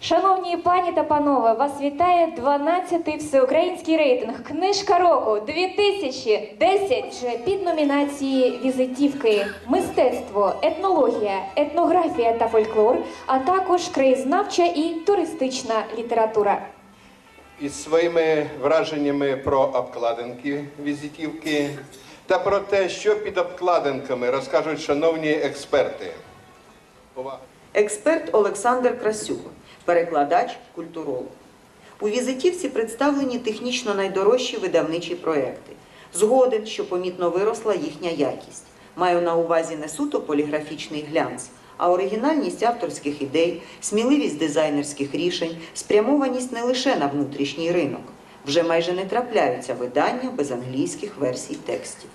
Шановні пані та панове, вас вітає 12-й всеукраїнський рейтинг Книжка року 2010 вже під номінації візитівки, мистецтво, етнологія, етнографія та фольклор, а також краєзнавча і туристична література. із своїми враженнями про обкладинки візитівки та про те, що під обкладинками розкажуть шановні експерти. Експерт Олександр Красюк, перекладач, культуролог. У візитівці представлені технічно найдорожчі видавничі проекти. Згоден, що помітно виросла їхня якість. Маю на увазі не суто поліграфічний глянц, а оригінальність авторських ідей, сміливість дизайнерських рішень, спрямованість не лише на внутрішній ринок. Вже майже не трапляються видання без англійських версій текстів.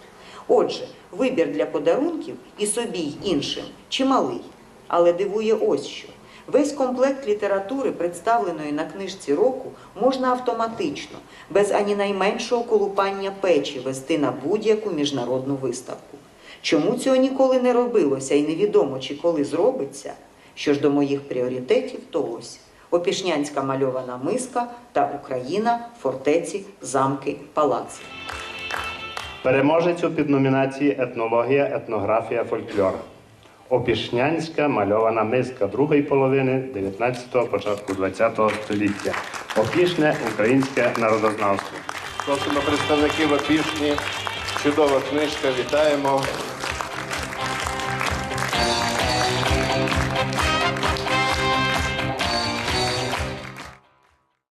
Отже, вибір для подарунків і собі, й іншим чималий. Але дивує ось що. Весь комплект літератури, представленої на книжці року, можна автоматично, без ані найменшого колупання печі вести на будь-яку міжнародну виставку. Чому цього ніколи не робилося і невідомо, чи коли зробиться? Що ж до моїх пріоритетів, то ось Опішнянська мальована миска та Україна, фортеці, замки, палаци. Переможець у підномінації Етнологія, етнографія, фольклор. Опішнянська мальована миска другої половини 19-го, початку 20-го століття. Опішне українське народознавство. Просимо представників опішні. Чудова книжка, вітаємо.